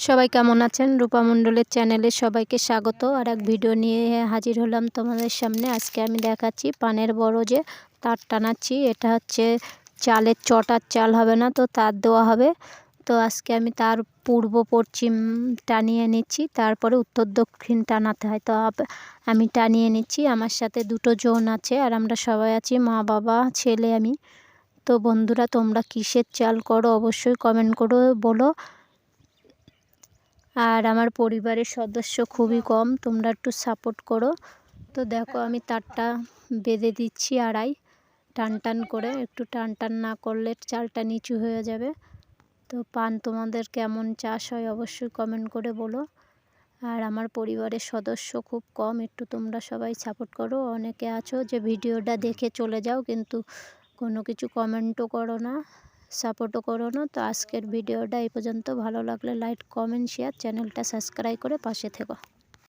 সবাই কেমন আছেন? রূপা মণ্ডলের চ্যানেলে সবাইকে স্বাগত। আর এক ভিডিও নিয়ে হাজির হলাম তোমাদের সামনে। আজকে আমি দেখাচ্ছি পানের বড় যে তার টানাচ্ছি, এটা হচ্ছে চালের চটার চাল হবে না তো, তার দেওয়া হবে। তো আজকে আমি তার পূর্ব পশ্চিম টানিয়ে নিচ্ছি, তারপরে উত্তর দক্ষিণ টানাতে হয়। তো আমি টানিয়ে নিচ্ছি, আমার সাথে দুটো জোন আছে আর আমরা সবাই আছি, মা, বাবা, ছেলে, আমি। তো বন্ধুরা, তোমরা কিসের চাল করো অবশ্যই কমেন্ট করো বলো। আর আমার পরিবারের সদস্য খুবই কম, তোমরা একটু সাপোর্ট করো। তো দেখো, আমি তারটা বেঁধে দিচ্ছি আড়াই, টান টান করে, একটু টান টান না করলে চালটা নিচু হয়ে যাবে। তো পান তোমাদের কেমন চাষ হয় অবশ্যই কমেন্ট করে বলো। আর আমার পরিবারের সদস্য খুব কম, একটু তোমরা সবাই সাপোর্ট করো। অনেকে আছো যে ভিডিওটা দেখে চলে যাও, কিন্তু কোনো কিছু কমেন্টও করো না। সাপোর্টও করো না। তো আজকের ভিডিওটা এই পর্যন্ত। ভালো লাগলে লাইক, কমেন্ট শেয়ার চ্যানেলটা সাবস্ক্রাইব করে পাশে থেকো।